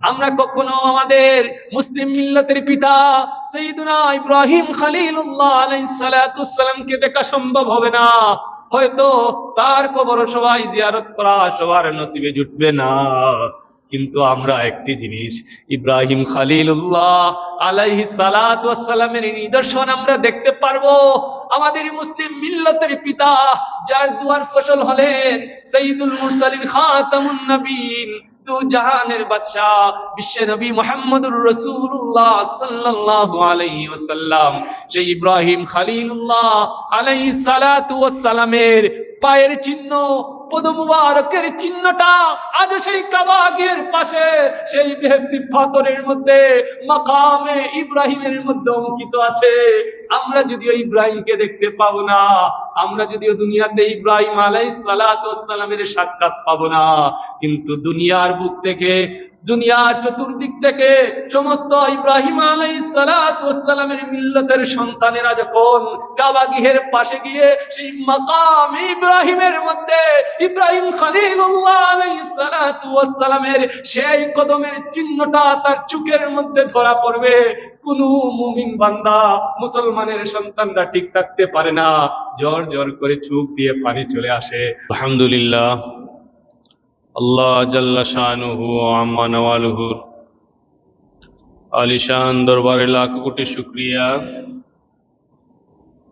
আমরা কখনো আমাদের মুসলিম মিল্লতের পিতা সৈদুনা ইব্রাহিম খালিলুল্লাহ আলাইসালামকে দেখা সম্ভব হবে না। হয়তো তার কবর সবাই জিয়ারত করা সবার নসিবে জুটবে না। কিন্তু আমরা একটি জিনিস, ইব্রাহিম খালিলুল্লাহ আলাইহি সালামের নিদর্শন আমরা দেখতে পারব। আমাদের মুসলিম মিল্লতের পিতা যার দুয়ার ফসল হলেন সঈদুল মুরসালিন খাতামুন নবীন। দু জাহানের বাদশাহ বিশ্ব নবী মোহাম্মদুর রসুল্লাহ সাল্লাল্লাহু আলাইহি ওয়াসাল্লাম। সেই ইব্রাহিম খলিলুল্লাহ আলাইহিস সালাতু ওয়াসসালামের পায়ের চিহ্ন পদ মুবারকের চিহ্নটা আজ সেই কাবাগের পাশে, সেই বেহেস্তি পাথরের মধ্যে, মাকামে ইব্রাহিমের মধ্যে অঙ্কিত আছে। আমরা যদিও ইব্রাহিমকে দেখতে পাবো না, আমরা যদিও দুনিয়াতে ইব্রাহিম আলাইহিস সালাতু ওয়াসসালামের সাক্ষাৎ পাবো না, কিন্তু দুনিয়ার বুক থেকে দুনিয়ার চতুর্দিক থেকে সমস্ত ইব্রাহিম আলাইহিস সালাতু ওয়াসসালামের মিল্লতের সন্তানেরা যখন কাবা গৃহের পাশে গিয়ে সেই মাকাম ইব্রাহিমের মধ্যে ইব্রাহিম খলিলুল্লাহ সেই কদমের চিহ্নটা তার চোখের মধ্যে ধরা পড়বে, কোন মুমিন বান্দা মুসলমানের সন্তানরা ঠিক থাকতে পারে না। জ্বর জ্বর করে চোখ দিয়ে পানি চলে আসে। আলহামদুলিল্লাহ। আল্লাহ জাল্লা শানুহু আম্মা নওয়ালুহুর আলিশান দরবারে লাখ কোটি শুক্রিয়া।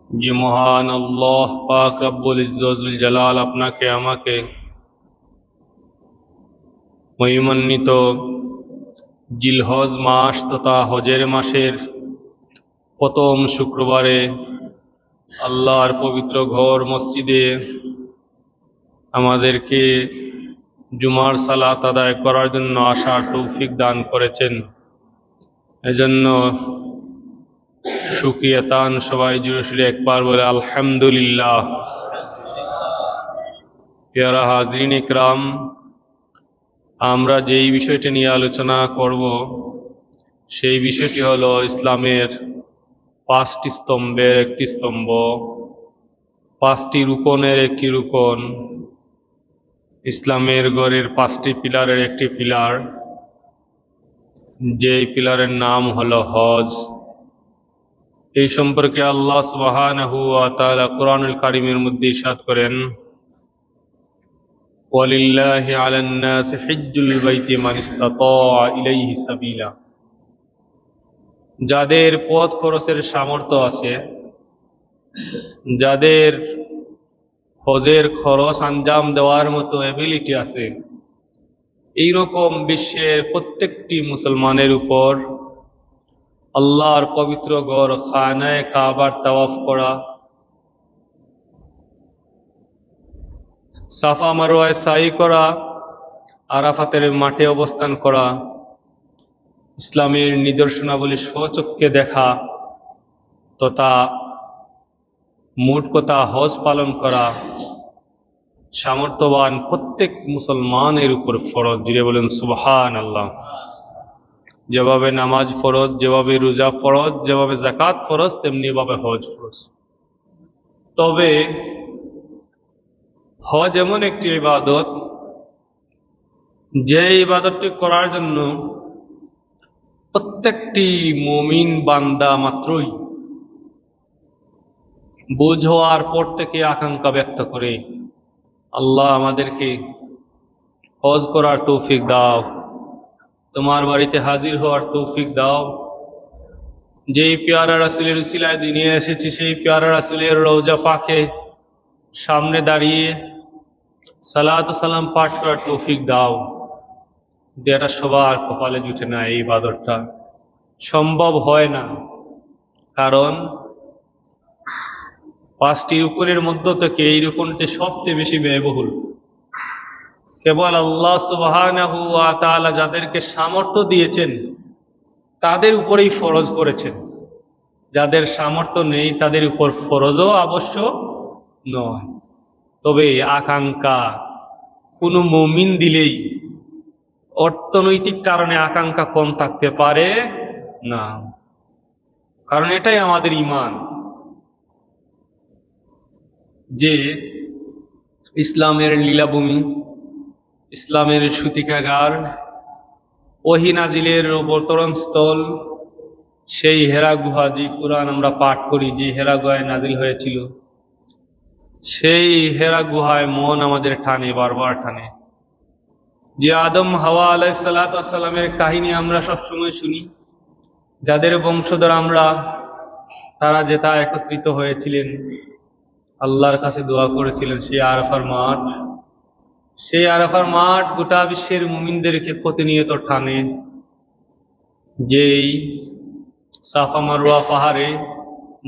যে মহান আল্লাহ পাক রব্বুল ইজ্জতুল জালাল আপনাকে, আমাকে মহিমান্বিত জিলহজ মাস তথা হজের মাসের প্রথম শুক্রবারে আল্লাহর পবিত্র ঘর মসজিদে আমাদেরকে জুমার সালাত আদায় করার জন্য আসার তৌফিক দান করেছেন। এজন্য শুক্রিয়া তান সবাই জুড়ে একবার বলে, আলহামদুলিল্লাহ। পেয়ারা হাজরিন ইকরাম আমরা যেই বিষয়টি নিয়ে আলোচনা করব, সেই বিষয়টি হলো ইসলামের পাঁচটি স্তম্ভের একটি স্তম্ভ, পাঁচটি রূপনের একটি রূপন ইসলামের গড়ের পাঁচটি পিলারের একটি পিলার, যেই পিলারের নাম হলো হজ। এই সম্পর্কে আল্লাহ সুবহানাহু কোরআনুল কারীমের মধ্যে ইরশাদ করেন বাইতি যাদের পথ খরচের সামর্থ্য আছে, যাদের হজের খরচ আঞ্জাম দেওয়ার মতো এবিলিটি আছে। এইরকম বিশ্বের প্রত্যেকটি মুসলমানের উপর আল্লাহর পবিত্র গড় খানায় কাবার তাওয়াফ করা, সাফা মারোয়ায় সাই করা, আরাফাতের মাঠে অবস্থান করা, ইসলামের নিদর্শনাবলী স্বচক্ষে দেখা, তথা মোট কথা হজ পালন করা, সামর্থ্যবান প্রত্যেক মুসলমানের উপর ফরজ। যিনি বলেন সুবহান আল্লাহ যেভাবে নামাজ ফরজ, যেভাবে রোজা ফরজ, যেভাবে জাকাত ফরজ তেমনি ভাবে হজ ফরজ। তবে হজ এমন একটি ইবাদত, যে ইবাদতটি করার জন্য প্রত্যেকটি মমিন বান্দা মাত্রই বুঝ হওয়ার পর থেকে আকাঙ্ক্ষা ব্যক্ত করে। আল্লাহ আমাদেরকে হজ করার তৌফিক দাও, তোমার বাড়িতে হাজির হওয়ার তৌফিক দাও। যেই পেয়ারা রাসুলের উসিলায় নিয়ে এসেছি, সেই পেয়ারা রাসুলের রৌজা পাকে সামনে দাঁড়িয়ে সালাত সালাম পাঠ করার তৌফিক দাও। যেটা সবার কপালে জুটে না এই বাদরটা। সম্ভব হয় না, কারণ পাঁচটি রুকনের মধ্য থেকে এই রুকনটি সবচেয়ে বেশি ব্যয়বহুল। কেবল আল্লাহ তাআলা যাদেরকে সামর্থ্য দিয়েছেন, তাদের উপরেই ফরজ করেছেন। যাদের সামর্থ্য নেই, তাদের উপর ফরজও আবশ্যক নয়। তবে আকাঙ্ক্ষা, কোনো মমিন দিলেই অর্থনৈতিক কারণে আকাঙ্ক্ষা কম থাকতে পারে না। কারণ এটাই আমাদের ইমান যে ইসলামের লীলাভূমি, ইসলামের সুতিকাগার, ওহি নাজিলের অবতরণ স্থল সেই হেরা গুহা যে কোরআন আমরা পাঠ করি, যে হেরা গুহায় নাজিল হয়েছিল, সেই হেরা গুহায় মন আমাদের টানে, বারবার টানে। যে আদম, হাওয়া আলাই সালাতামের কাহিনী আমরা সবসময় শুনি, যাদের বংশধর আমরা, তারা যেটা একত্রিত হয়েছিলেন। আল্লাহর কাছে দোয়া করেছিলেন সেই আরফার মাঠ। সেই আরাফার মাঠ গোটা বিশ্বের মুমিনদেরকে প্রতিনিয়ত টানে। যেই সাফা মারুয়া পাহাড়ে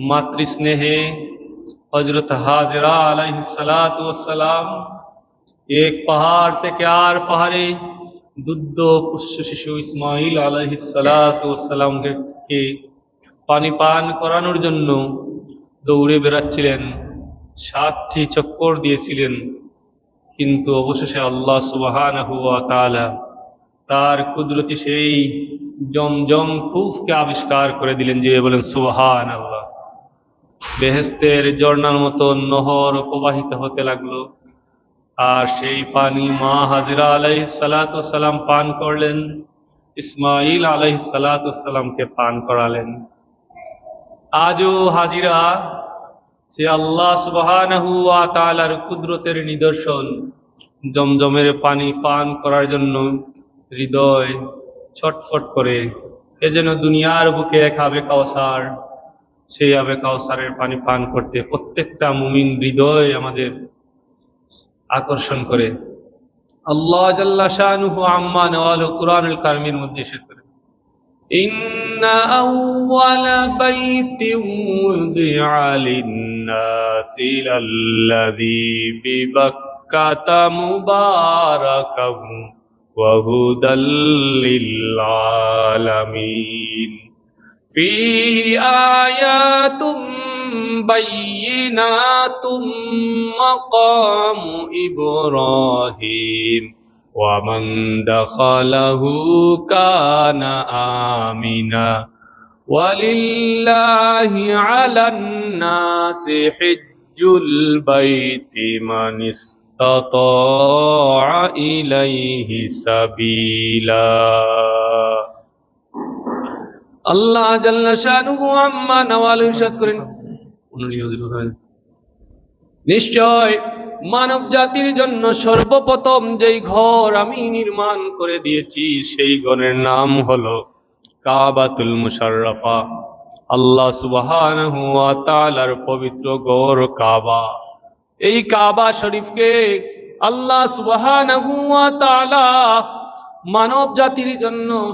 মাতৃস্নেহে হজরত হাজরা আলাইসালাম এক পাহাড় থেকে আর পাহাড়ে দুধ পুষ্য শিশু ইসমাইল আলাইসালামকে পানি পান করানোর জন্য দৌড়ে বেড়াচ্ছিলেন। সাতটি চক্কর দিয়েছিলেন, কিন্তু অবশেষে আল্লাহ সুবাহান তার কুদরতি সেই জমজম খুফকে আবিষ্কার করে দিলেন যে বলেন সুবাহান আল্লাহ বেহেস্তের ঝর্ণার মতো নহর প্রবাহিত হতে লাগল, আর সেই পানি মা হাজিরা আলাই সালাম পান করলেন ইসমাইল আলাই সালাতামকে পান করালেন। আজও হাজিরা সে আল্লাহ সুবহানাহু ওয়া তাআলার কুদরতের নিদর্শন জমজমের পানি পান করার জন্য হৃদয় ছটফট করে এজন্য দুনিয়ার বুকে এক আবে কাউসার সেই আবে কাউসারের পানি পান করতে প্রত্যেকটা মুমিন হৃদয় আমাদের আকর্ষণ করে আল্লাহ জাল্লা শানুহু আম্মা নওয়াল কুরআনুল কারিমের মধ্যে এসে করে إن أول بيت وضع للناس للذي ببكة مباركا وهدى للعالمين فيه آيات بينات مقام إبراهيم ومن دخله كان آمنا ولله على الناس حج البيت من استطاع إليه سبيلا আল্লাহ জাল্লা শানুহু আম্মা নওয়াল ইরশাদ করেন নিশ্চয় মানব জাতির জন্য সর্বপ্রথম যেই ঘর আমি নির্মাণ করে দিয়েছি সেই ঘরের নাম হলো কাবাতুল মুশাররফা। আল্লাহ সুবহানাহু ওয়া তাআলার পবিত্র গৌর কাবা। এই কাবা শরীফকে আল্লাহ সুবহানাহু ওয়া তাআলা মানব জাতির জন্য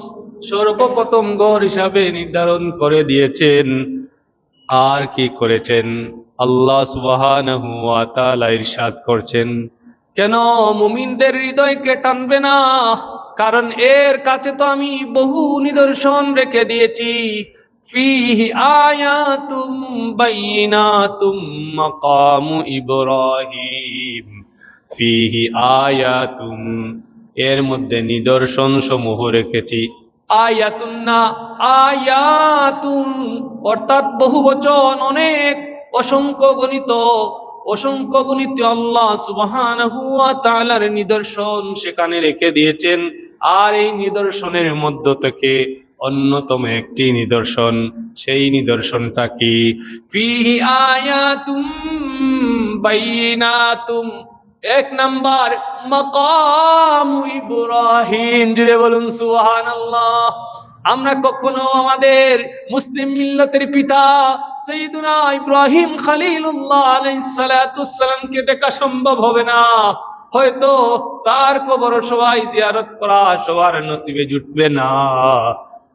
সর্বপ্রথম গড় হিসাবে নির্ধারণ করে দিয়েছেন। আর কি করেছেন? আল্লাহ সুবহানাহু ওয়া তাআলা ইরশাদ করছেন। কেন মুমিনদের হৃদয়কে টানবে না? কারণ এর কাছে তো আমি বহু নিদর্শন রেখে দিয়েছি। এর মধ্যে নিদর্শন সমূহ রেখেছি। আয়াতুন না, আয়াতুন, অর্থাৎ বহু বচন, অনেক অসংখ্য গণিত অসংখ্য গণিত আল্লাহ সুবহানাহু ওয়া তাআলার নিদর্শন সেখানে রেখে দিয়েছেন। আর এই নিদর্শনের মধ্য থেকে অন্যতম একটি নিদর্শন, সেই নিদর্শনটা কি? এক নাম্বার, মাকাম ইব্রাহিম। জুড়ে বলুন, সুবহানাল্লাহ। আমরা কখনো আমাদের মুসলিম মিল্লতের পিতা সৈয়দুনা ইব্রাহিম খালিলুল্লাহ আলাইহিস সালাতুসসালামকে দেখা সম্ভব হবে না। হয়তো তার কবর সবাই জিয়ারত করা সবার নসিবে জুটবে না।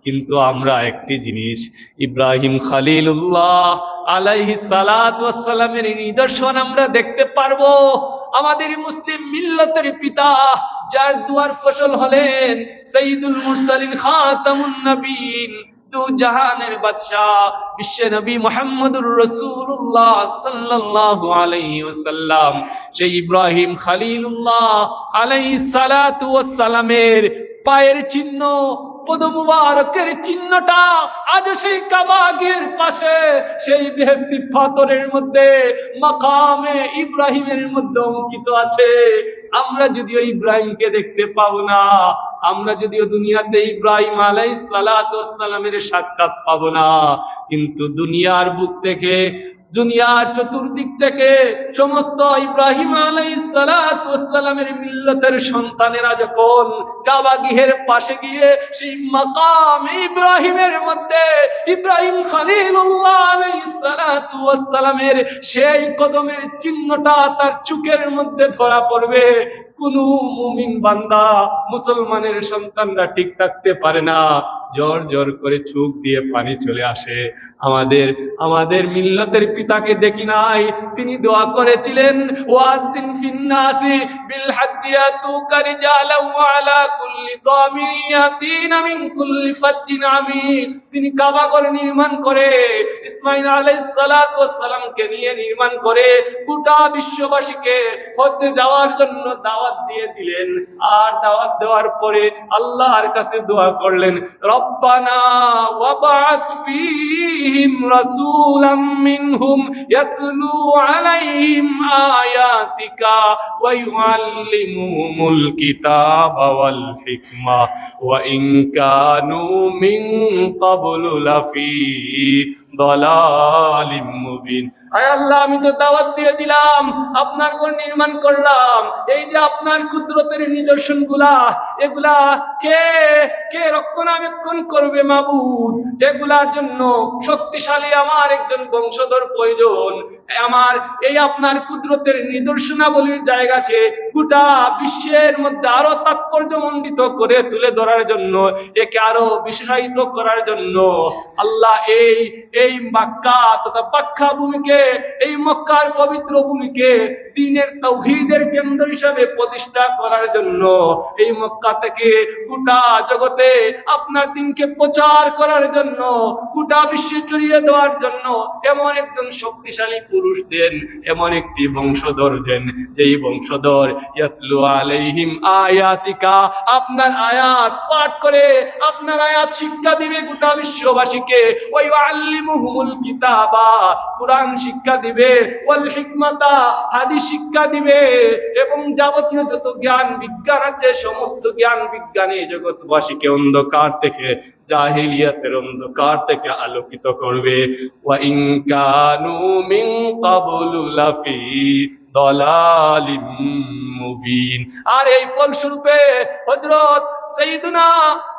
কিন্তু আমরা একটি জিনিস, ইব্রাহিম খালিলুল্লাহ আলাইহি সালামের নিদর্শন আমরা দেখতে পারব। আমাদের মুসলিম মিল্লতের পিতা, যার দুয়ার ফসল হলেন সঈদুল মুরসালিন খাতামুন নবীন। জাহানের বাদশাহ নবী মোহাম্মদুর রসুল্লাহ সাল্লাল্লাহু আলাইহি ওয়াসাল্লাম। সেই ইব্রাহিম আলাইহিস সালাতু ওয়াস সালামের পায়ের চিহ্ন, পদমুবারকের চিহ্নটা আজ সেই কাবাগের পাশে, সেই বেহেস্তি পাথরের মধ্যে, মাকামে ইব্রাহিমের মধ্যে অঙ্কিত আছে। আমরা যদিও ইব্রাহিমকে দেখতে পাবো না আমরা যদিও দুনিয়াতে ইব্রাহিম আলাই সালামের সাক্ষাৎ পাবো না, কিন্তু দুনিয়ার বুক থেকে, দুনিয়ার চতুর্দিক থেকে সমস্ত ইব্রাহিম আলাই সালামের মিল্লতের সন্তানেরা যখন কাবা গৃহের পাশে গিয়ে সেই মাকাম ইব্রাহিমের মধ্যে ইব্রাহিম খালিলুল্লাহ আলাই সালামের সেই কদমের চিহ্নটা তার চুকের মধ্যে ধরা পড়বে কোন মুমিন বান্দা মুসলমানের সন্তানরা ঠিক থাকতে পারে না। জোর জোর করে চোখ দিয়ে পানি চলে আসে। আমাদের আমাদের মিল্লতের পিতাকে দেখি নাই। তিনি দোয়া করেছিলেন ফিন্নাসি বিল হাজ্জিয়াতু কারজালা ওয়া আলা কুল্লি কুল্লি ফাজ্জিন তিনি কাবা ঘর নির্মাণ করে, ইসমাইল আলাইহিস সালাতু ওয়াস সালামকে নিয়ে নির্মাণ করে গোটা বিশ্ববাসীকে হতে যাওয়ার জন্য দাওয়াত দিয়ে দিলেন। আর দাওয়াত দেওয়ার পরে আল্লাহর কাছে দোয়া করলেন রব্বানা আমি তো দাওয়াত দিয়ে দিলাম, আপনার কোন নির্মাণ করলাম। এই যে আপনার ক্ষুদ্রতের নিদর্শনগুলা এগুলা কে কে রক্ষণাবেক্ষণ করবে মাবুদ? এগুলার জন্য শক্তিশালী আমার একজন বংশধর প্রয়োজন। আমার এই আপনার কুদরতের নিদর্শনাবলীর জায়গাকে গোটা বিশ্বের মধ্যে আরও তাৎপর্যমণ্ডিত করে তুলে ধরার জন্য, একে আরও বিশেষায়িত করার জন্য আল্লাহ এই এই মাক্কা তথা পাক্ষা ভূমিকে, এই মক্কার পবিত্র ভূমিকে দিনের তৌহিদের কেন্দ্র হিসাবে প্রতিষ্ঠা করার জন্য এই মক্কা থেকে গোটা জগতে আপনার দিনকে প্রচার করার জন্য, গোটা বিশ্বে ছড়িয়ে দেওয়ার জন্য এমন একজন শক্তিশালী পুরুষ দেন, এমন একটি বংশধর দেন, যেই বংশধর, ইয়াতলু আলাইহিম আয়াতিকা। আপনার আয়াত পাঠ করে, আপনার আয়াত শিক্ষা দিবে গোটা বিশ্ববাসীকে। ওই আল্লিমুহুমুল কিতাবা, কোরআন শিক্ষা দিবে, ওয়াল হিকমাতা, হাদিস শিক্ষা দিবে, এবং যাবতীয় যত জ্ঞান, বিজ্ঞান আছে, সমস্ত জ্ঞান বিজ্ঞানী জগৎবাসীকে অন্ধকার থেকে, জাহিলিয়াতের অন্ধকার থেকে আলোকিত করবে। দলালিম আর এই ফলস্বরূপে হযরত সাইয়্যিদুনা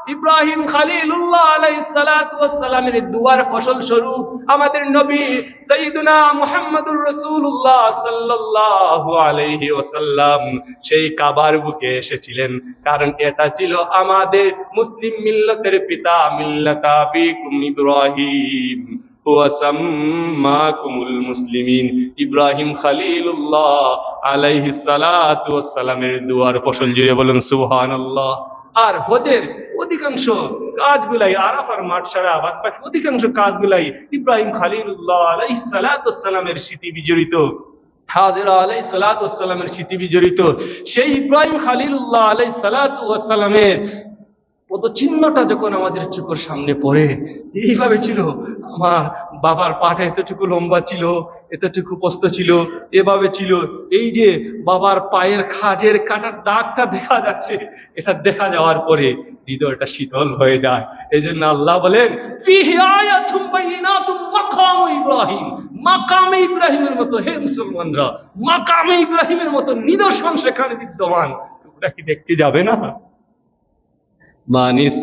ইব্রাহিম খালিলুল্লাহ আলাইহিস সালাতু ওয়াস সালামের দুয়ার ফসল স্বরূপ আমাদের নবী সাইয়্যিদুনা মুহাম্মদুর রাসূলুল্লাহ সাল্লাল্লাহু আলাইহি ওয়াসাল্লাম সেই কাবার বুকে এসেছিলেন। কারণ এটা ছিল আমাদের মুসলিম মিল্লাতের পিতা, মিল্লাত আবিকুম ইব্রাহিম। ইব্রাহিম খালিলুল্লাহ আলাইহিস সালাতু ওয়াস সালামের দুয়ার ফসল জুড়ে বলুন, সুবহানাল্লাহ। আর হজের অধিকাংশ কাজগুলাই আরাফার মাঠ ছাড়া বাদ বাকি অধিকাংশ কাজগুলাই ইব্রাহিম খালিলুল্লাহ আলাইহিস সালাতু ওয়াস স্মৃতি বিজড়িত। হাজরা আলাই সালাতামের স্মৃতি বিজড়িত। সেই ইব্রাহিম খালিলুল্লাহ আলাই সালাতামের পদ চিহ্নটা যখন আমাদের চোখের সামনে পড়ে, যে এইভাবে ছিল, আমার বাবার পাটা এতটুকু লম্বা ছিল, এতটুকু প্রস্ত ছিল, এভাবে ছিল, এই যে বাবার পায়ের খাজের কাটার দাগটা দেখা যাচ্ছে, এটা দেখা যাওয়ার পরে হৃদয়টা শীতল হয়ে যায়। এই জন্য আল্লাহ বলেন, "ফিহি আয়াতুম বাইয়িনাতুম মাকামু ইব্রাহিম। মাকামে ইব্রাহিমের মতো, হে মুসলমানরা, মাকামে ইব্রাহিমের মতো নিদর্শন সেখানে বিদ্যমান। তোমরা কি দেখতে যাবে না? মানিস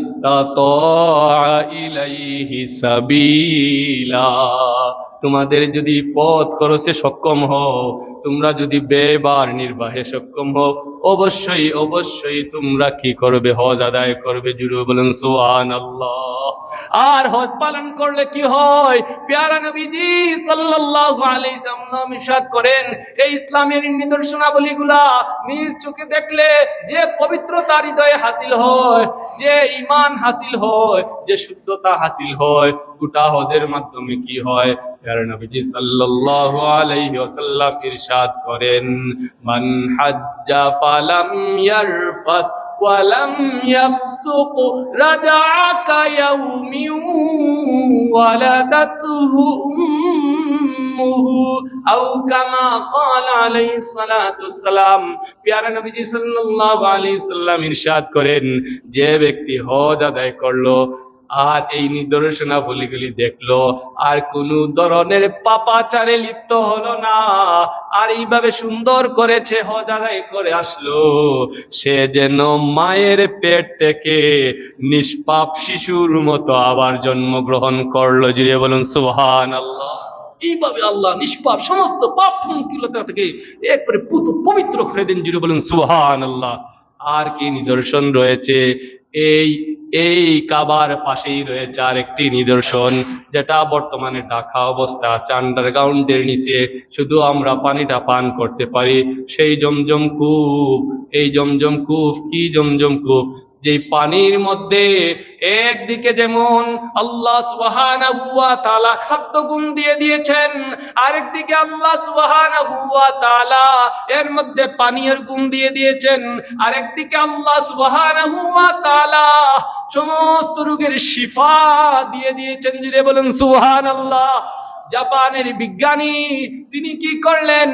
ইলাইহি সাবিলা তোমাদের যদি পথ খরচে সক্ষম হও, তোমরা যদি ব্যয়বার নির্বাহে সক্ষম হও, অবশ্যই অবশ্যই তোমরা কি করবে? হজ আদায় করবে জুড়ে বলেন সোহান আল্লাহ আর হজ পালন করলে কি হয়? পেয়ারা নবীজি সাল্লাল্লাহু সাল্লাম করেন, এই ইসলামের নিদর্শনাবলীগুলা নিজ চোখে দেখলে যে পবিত্রতা হৃদয়ে হাসিল হয়, যে ঈমান হাসিল হয়, যে শুদ্ধতা হাসিল হয়, গোটা হজের মাধ্যমে কি হয়? পেয়ারা নবীজি সাল্লাল্লাহু আলাইহি ওয়াসাল্লাম ইরশাদ করেন মান হাজ্জা ফালাম ইয়ারফাস ولم يفسق رجع كيوم ولدته أمه أو كما قال عليه الصلاة والسلام প্যারা নবীজি সাল্লাল্লাহু আলাইহি সাল্লাম ইরশাদ করেন যে ব্যক্তি হজ আদায় করলো আর এই নিদর্শনাবলীগুলি দেখল, আর কোন ধরনের পাপাচারে লিপ্ত হলো না। আর এইভাবে সুন্দর করেছে হজ আদায় করে আসলো। সে যেন মায়ের পেট থেকে নিষ্পাপ শিশুর মতো আবার জন্মগ্রহণ করল। জুড়ে বলুন সুহান আল্লাহ এইভাবে আল্লাহ নিষ্পাপ সমস্ত পাপ পঙ্কিলতা থেকে একবারে পুত পবিত্র করে দেন। জুড়ে বলুন সুহান আল্লাহ আর কি নিদর্শন রয়েছে? এই এই কাবার পাশেই রয়েছে আর একটি নিদর্শন, যেটা বর্তমানে ঢাকা অবস্থা আছে। আন্ডারগ্রাউন্ডের নিচে শুধু আমরা পানিটা পান করতে পারি। সেই জমজম কূপ, এই জমজম কূপ, কি জমজম কূপ? যে পানির মধ্যে একদিকে যেমন আল্লাহ সুবহানাহু ওয়া তাআলা খাদ্য গুণ দিয়ে দিয়েছেন, আরেকদিকে আল্লাহ সুবহানাহু ওয়া তাআলা এর মধ্যে পানীয়ের গুণ দিয়ে দিয়েছেন, আরেকদিকে আল্লাহ সুবহানাহু ওয়া তাআলা সমস্ত রোগের শিফা দিয়ে দিয়েছেন। যিনি বলেন সুহান আল্লাহ জাপানের বিজ্ঞানী তিনি কি করলেন?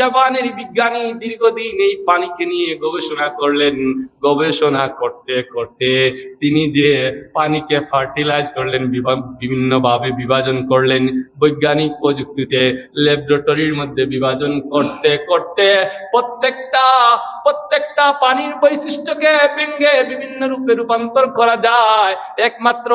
জাপানের বিজ্ঞানী দীর্ঘদিন এই পানিকে নিয়ে গবেষণা করলেন। গবেষণা করতে করতে তিনি যে পানিকে ফার্টিলাইজ করলেন বিভিন্ন ভাবে বিভাজন করলেন, বৈজ্ঞানিক প্রযুক্তিতে ল্যাবরেটরির মধ্যে বিভাজন করতে করতে প্রত্যেকটা প্রত্যেকটা পানির বৈশিষ্ট্যকে ভেঙ্গে বিভিন্ন রূপে রূপান্তর করা যায়। একমাত্র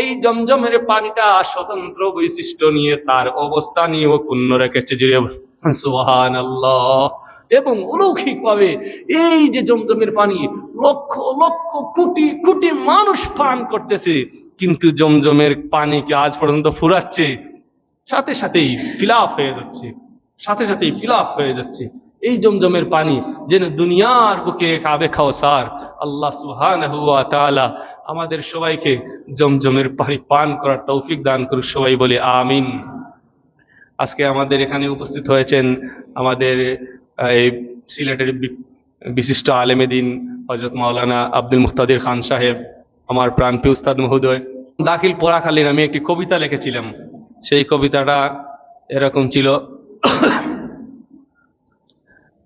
এই জমজমের পানিটা স্বতন্ত্র বৈশিষ্ট্য নিয়ে তার অবস্থা নিয়েও ক্ষুণ্ণ রেখেছে, জুড়ে। সুহান আল্লাহ এবং অলৌকিক ভাবে এই যে জমজমের পানি, লক্ষ লক্ষ, কোটি কোটি মানুষ পান করতেছে, কিন্তু জমজমের পানি কি আজ পর্যন্ত ফুরাচ্ছে? সাথে সাথেই ফিলাফ হয়ে যাচ্ছে। সাথে সাথেই ফিলাফ হয়ে যাচ্ছে। এই জমজমের পানি যেন দুনিয়ার বুকে কাবে খাওসার আল্লাহ সুবহানাহু ওয়া তাআলা আমাদের সবাইকে জমজমের পানি পান করার তৌফিক দান করুক, সবাই বলে আমিন। আজকে আমাদের এখানে উপস্থিত হয়েছেন আমাদের এই সিলেটের বিশিষ্ট আলেমেদিন হজরত মাওলানা আব্দুল মুক্তাদির খান সাহেব, আমার প্রাণপ্রিয় উস্তাদ মহোদয়। দাখিল পড়াকালীন আমি একটি কবিতা লিখেছিলাম। সেই কবিতাটা এরকম ছিল।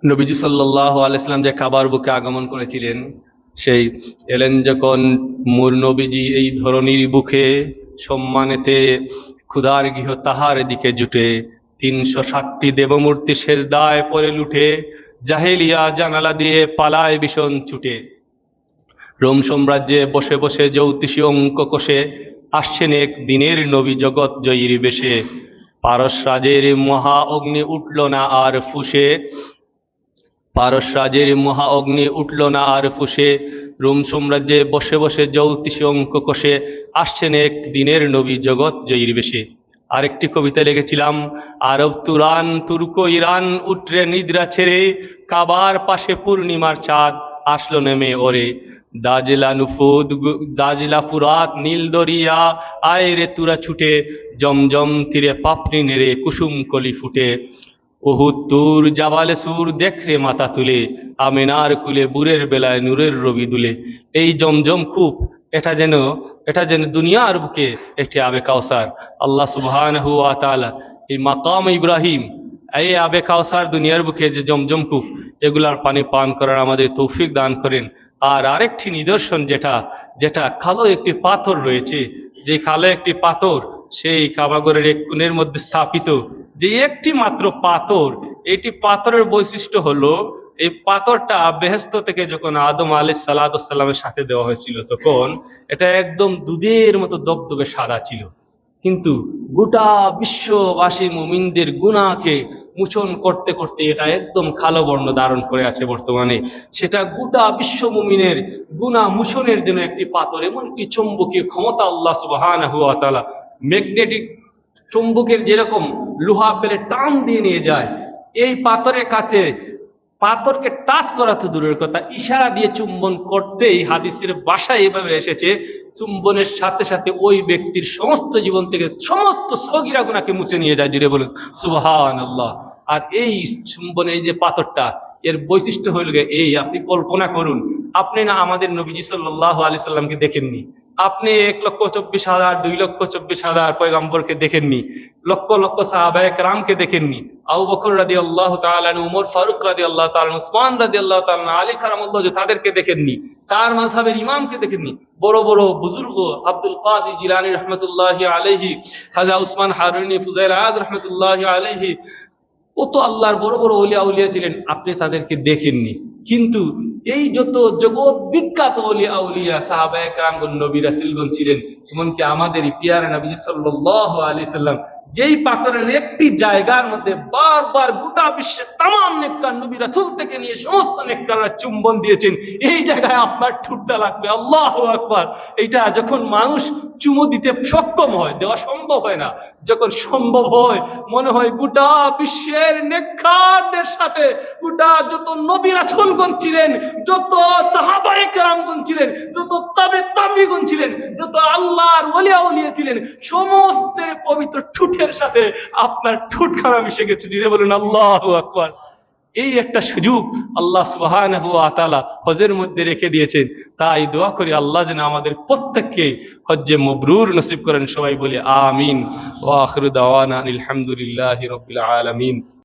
নবীজি সাল্লাহ আলাইসাল্লাম যে কাবার বুকে আগমন করেছিলেন, সেই এলেন যখন মূর নবীজি এই ধরনীর বুকে সম্মানেতে ক্ষুধার গৃহ তাহার দিকে জুটে। তিনশো ষাটটি দেবমূর্তি সেজদায় পরে লুটে। জাহেলিয়া জানালা দিয়ে পালায় ভীষণ ছুটে। রোম সাম্রাজ্যে বসে বসে জ্যোতিষী অঙ্ক কষে। আসছেন এক দিনের নবী জগৎ জয়ীর বেশে। পারস রাজের মহা অগ্নি উঠল না আর ফুসে। পারস রাজের মহা অগ্নি উঠল না আর ফুসে। রোম সাম্রাজ্যে বসে বসে জ্যোতিষী অঙ্ক কষে আসছেন এক দিনের নবী জগৎ জয়ীর বেশে। আরেকটি কবিতা লিখেছিলাম, আরব তুরান, তুর্ক ইরান উঠরে নিদ্রা ছেড়ে কাবার পাশে পূর্ণিমার চাঁদ আসলো নেমে ওরে। দাজলা নুফুদ, দাজলা ফুরাত, নীল দরিয়া, আয় রে তুরা ছুটে, জমজম তীরে পাপড়ি নেড়ে কুসুম কলি ফুটে। উহুদ তুর জাবালে সুর দেখরে মাথা তুলে, আমেনার কুলে, বুরের বেলায়, নূরের রবি দুলে। এই জমজম খুব এটা যেন এটা যেন দুনিয়ার বুকে একটি আবে কাউসার আল্লাহ তাআলা, এই মাকাম ইব্রাহিম, এই আবে কাউসার দুনিয়ার বুকে যে জমজম কূপ, এগুলার পানি পান করার আমাদের তৌফিক দান করেন। আর আরেকটি নিদর্শন যেটা যেটা কালো একটি পাথর রয়েছে যে কালো একটি পাথর, সেই কাবাগরের এক কোণের মধ্যে স্থাপিত যে একটি মাত্র পাথর, এটি পাথরের বৈশিষ্ট্য হলো, এই পাথরটা বেহেস্ত থেকে যখন আদম আলী সালামের সাথে দেওয়া হয়েছিল, তখন এটা একদম দুধের মতো দবদবে সাদা ছিল। কিন্তু গোটা বিশ্ববাসী মুমিনদের গুণাকে মোচন করতে করতে এটা একদম কালো বর্ণ ধারণ করে আছে বর্তমানে। সেটা গোটা বিশ্ব মুমিনের গুণা মোচনের জন্য একটি পাথর এমন একটি চুম্বকীয় ক্ষমতা আল্লাহ সুবহানাহু ওয়া তাআলা ম্যাগনেটিক চুম্বকের যেরকম লোহা পেলে টান দিয়ে নিয়ে যায়, এই পাথরের কাছে পাথরকে টাচ করা তো দূরের কথা। ইশারা দিয়ে চুম্বন করতেই হাদিসের বাসায় এভাবে এসেছে চুম্বনের সাথে সাথে ওই ব্যক্তির সমস্ত জীবন থেকে সমস্ত সগিরা গুণাকে মুছে নিয়ে যায়, জুড়ে বলুন সুহান আল্লাহ আর এই চুম্বনের যে পাথরটা, এর বৈশিষ্ট্য হইল এই আপনি কল্পনা করুন, আপনি না আমাদের নবীজি সাল্লাহ আলি সাল্লামকে দেখেননি? আপনি এক লক্ষ চব্বিশ হাজার, দুই লক্ষ চব্বিশ হাজার পয়গম্বরকে দেখেননি। লক্ষ লক্ষ সাহাবায়ক রামকে দেখেননি। আবু বকর রাদি আল্লাহ তালান উমর ফারুক রাদি আল্লাহ তালান উসমান রাদি আল্লাহ তালান আলী খারামুল্লাহ তাদেরকে দেখেননি। চার মাঝহাবের ইমামকে দেখেননি। বড় বড় বুজুর্গ আব্দুল কাদি জিলানি রহমতুল্লাহ আলহি হাজা উসমান হারুনি ফুজাইল আজ রহমতুল্লাহ আলহি কত আল্লাহর বড় বড় অলিয়া উলিয়া ছিলেন, আপনি তাদেরকে দেখেননি। কিন্তু এই যত জগৎ বিখ্যাত অলিয়া উলিয়া সাহাবায়ে কারামগণ নবী রাসূলগণ ছিলেন, এমনকি আমাদের পিয়ার নবী সাল্লাল্লাহু আলি সাল্লাম, যেই পাথরের একটি জায়গার মধ্যে বারবার গোটা বিশ্বের তাম নেককার নবী রাসুল থেকে নিয়ে সমস্ত নেককাররা চুম্বন দিয়েছেন, এই জায়গায় আপনার ঠুটটা লাগবে, আল্লাহ আকবার। এটা যখন মানুষ চুমু দিতে সক্ষম হয়, দেওয়া সম্ভব হয় না। যখন সম্ভব হয়, মনে হয় গোটা বিশ্বের নেককারদের সাথে গোটা যত নবী রাসূলগণ ছিলেন, যত সাহাবায়ে কেরামগণ ছিলেন, যত তাবে তাবিগণ ছিলেন, যত আল্লাহর ওলিয়া ছিলেন সমস্তের পবিত্র ঠুটের সাথে আপনার ঠুট খানা মিশে গেছে। যিনি বলুন, আল্লাহ আকবার। এই একটা সুযোগ আল্লাহ সুবাহান আতালা হজের মধ্যে রেখে দিয়েছেন। তাই দোয়া করি আল্লাহ যেন আমাদের প্রত্যেককে হজ্জে মবরুর নসিব করেন। সবাই বলে আমিন। ওয়া আখিরু দাওয়ানা আলহামদুলিল্লাহি আলামিন।